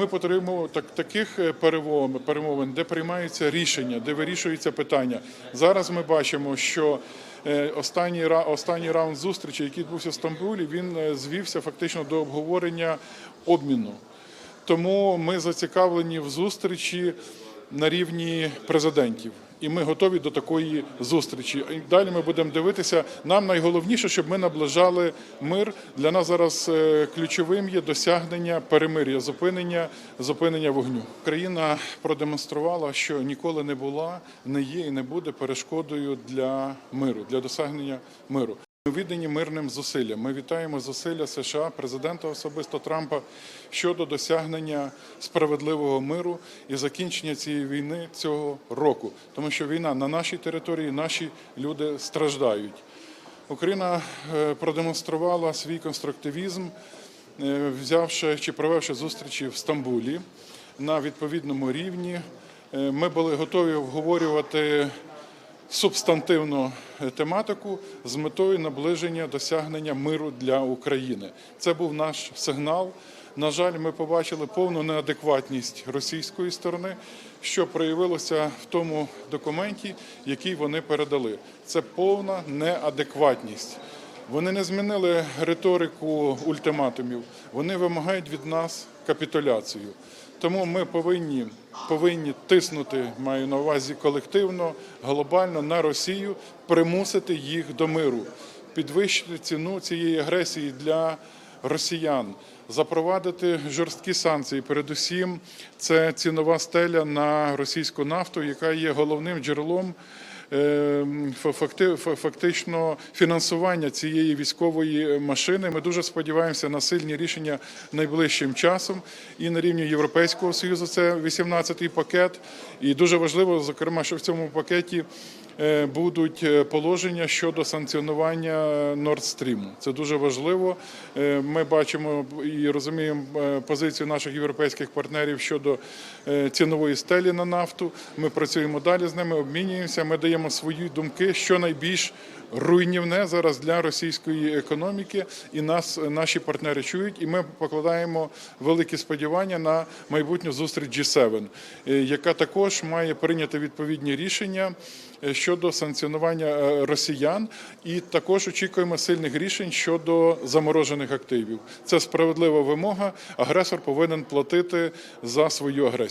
Ми потребуємо так, таких е, перемовин, де приймаються рішення, де вирішуються питання. Зараз ми бачимо, що е, останній, останній раунд зустрічі, який відбувся в Стамбулі, він е, звівся фактично до обговорення обміну. Тому ми зацікавлені в зустрічі на рівні президентів. І ми готові до такої зустрічі. Далі ми будемо дивитися. Нам найголовніше, щоб ми наближали мир. Для нас зараз е, ключовим є досягнення перемир'я, зупинення, зупинення вогню. Україна продемонструвала, що ніколи не була, не є і не буде перешкодою для миру, для досягнення миру. Віддані мирним зусиллям. Ми вітаємо зусилля США, президента особисто Трампа щодо досягнення справедливого миру і закінчення цієї війни цього року, тому що війна на нашій території, наші люди страждають. Україна е, продемонструвала свій конструктивізм, е, взявши чи провевши зустрічі в Стамбулі на відповідному рівні. Е, Ми були готові обговорювати субстантивну тематику з метою наближення досягнення миру для України. Це був наш сигнал. На жаль, ми побачили повну неадекватність російської сторони, що проявилося в тому документі, який вони передали. Це повна неадекватність. Вони не змінили риторику ультиматумів. Вони вимагають від нас капітуляцію. Тому ми повинні, повинні тиснути, маю на увазі колективно, глобально на Росію, примусити їх до миру, підвищити ціну цієї агресії для росіян, запровадити жорсткі санкції. Передусім, це цінова стеля на російську нафту, яка є головним джерелом фактично фінансування цієї військової машини. Ми дуже сподіваємося на сильні рішення найближчим часом. І на рівні Європейського союзу це 18-й пакет. І дуже важливо, зокрема, що в цьому пакеті. Е, Будуть е, положення щодо санкціонування Nord Stream. Це дуже важливо. Е, Ми бачимо і розуміємо е, позицію наших європейських партнерів щодо е, цінової стелі на нафту. Ми працюємо далі з ними, обмінюємося. Ми даємо свої думки, що найбільш руйнівне зараз для російської економіки, і нас наші партнери чують. І ми покладаємо великі сподівання на майбутню зустріч G7, е, яка також має прийняти відповідні рішення е, щодо санкціонування е, росіян, і також очікуємо сильних рішень щодо заморожених активів. Це справедлива вимога. Агресор повинен платити за свою агресію.